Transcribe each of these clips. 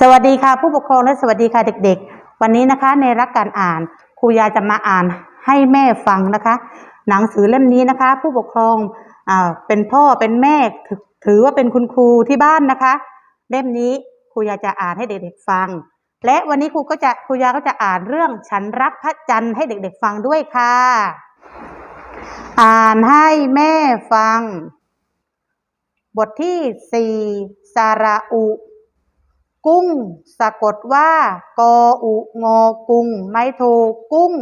สวัสดีค่ะผู้ปกครองและสวัสดีค่ะเด็ก ๆ วันนี้นะคะในรักการอ่านครูยาจะมาอ่านให้แม่ฟังนะคะ หนังสือเล่มนี้นะคะ ผู้ปกครองอ่าเป็นพ่อเป็นแม่ถือว่าเป็นคุณครูที่บ้านนะคะ เล่มนี้ครูยาจะอ่านให้เด็กๆฟัง และวันนี้ครูก็จะครูยาก็จะอ่านเรื่องฉันรักพระจันทร์ให้เด็กๆฟังด้วยค่ะ อ่านให้แม่ฟัง บทที่สี่สระอุ กุ้ง สะกดว่า กออุงอกุง ไม่โทกุ้ง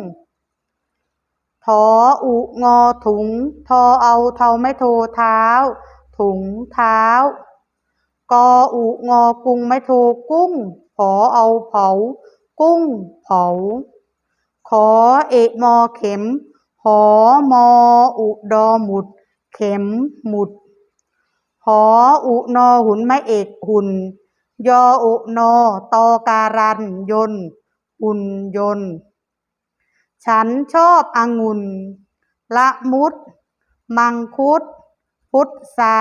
ทออุงอถุง ทอเอาเทาไม่โทเท้า ถุงเท้ากออุงอกุงไม่โทกุ้ง ผอเอาเผา กุ้ง เผา ขอเอกมอเข็ม หอมออุดอหมุด เข็มหมุด หออุนอหุนไม้เอกหุ่น ยออุนอตอการันยนต์หุ่นยน ฉันชอบองุ่น ละมุด มังคุด พุทรา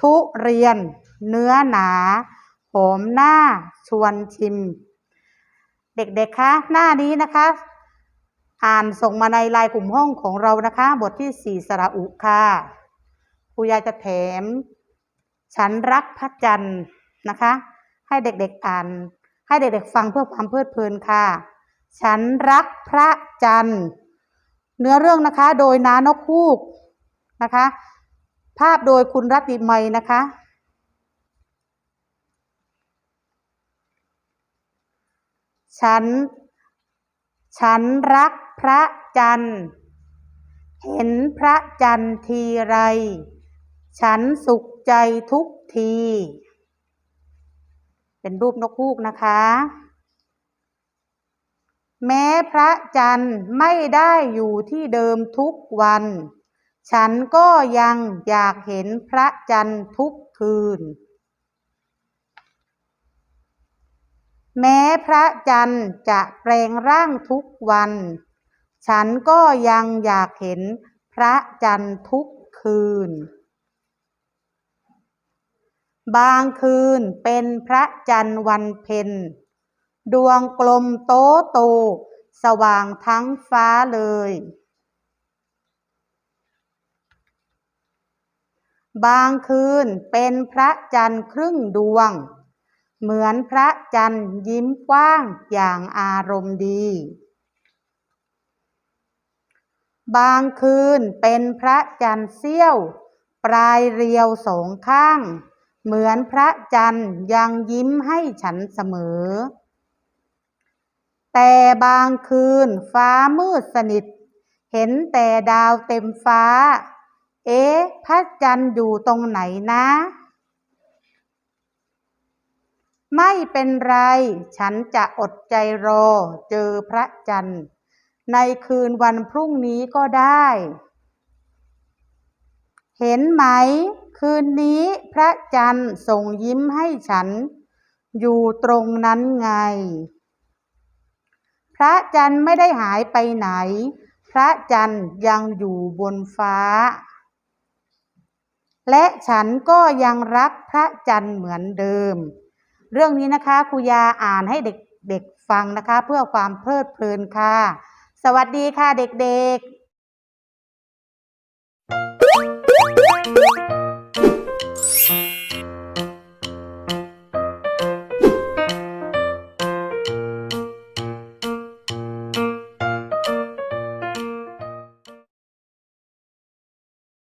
ทุเรียน เนื้อหนาหอมหน้าชวนชิม เด็กๆ คะ หน้านี้นะคะ อ่านส่งมาในไลน์กลุ่มห้องของเรานะคะ บทที่สี่สระอุค่ะครูยายจะแถม ฉันรักพระจันทร์ นะคะ ให้เด็กๆอ่าน ให้เด็กๆฟังเพื่อความเพลิดเพลินค่ะ ฉันรักพระจันทร์ เนื้อเรื่องนะคะโดยน้านกคูกนะคะ ภาพโดยคุณรัติมัยนะคะฉัน ฉันรักพระจันทร์ เห็นพระจันทร์ทีไร ฉันสุขใจทุกที เป็นรูปนกฮูกนะคะ แม้พระจันทร์ไม่ได้อยู่ที่เดิมทุกวัน ฉันก็ยังอยากเห็นพระจันทร์ทุกคืน แม้พระจันทร์จะแปลงร่างทุกวัน ฉันก็ยังอยากเห็นพระจันทร์ทุกคืน บางคืนเป็นพระจันทร์วันเพ็ญดวงกลมโตโต สว่างทั้งฟ้าเลย บางคืนเป็นพระจันทร์ครึ่งดวง เหมือนพระจันทร์ยิ้มกว้างอย่างอารมณ์ดี บางคืนเป็นพระจันทร์เสี้ยว ปลายเรียวสองข้าง เหมือนพระจันทร์ยังยิ้มให้ฉันเสมอ แต่บางคืนฟ้ามืดสนิท เห็นแต่ดาวเต็มฟ้า เอ๊ะพระจันทร์อยู่ตรงไหนนะ ไม่เป็นไร ฉันจะอดใจรอ เจอพระจันทร์ ในคืนวันพรุ่งนี้ก็ได้ เห็นไหม คืนนี้พระจันทร์ส่งยิ้มให้ฉัน อยู่ตรงนั้นไง พระจันทร์ไม่ได้หายไปไหน พระจันทร์ยังอยู่บนฟ้า และฉันก็ยังรักพระจันทร์เหมือนเดิม เรื่องนี้นะคะครูยาอ่านให้เด็กๆฟังนะคะ เพื่อความเพลิดเพลินค่ะ สวัสดีค่ะเด็กๆ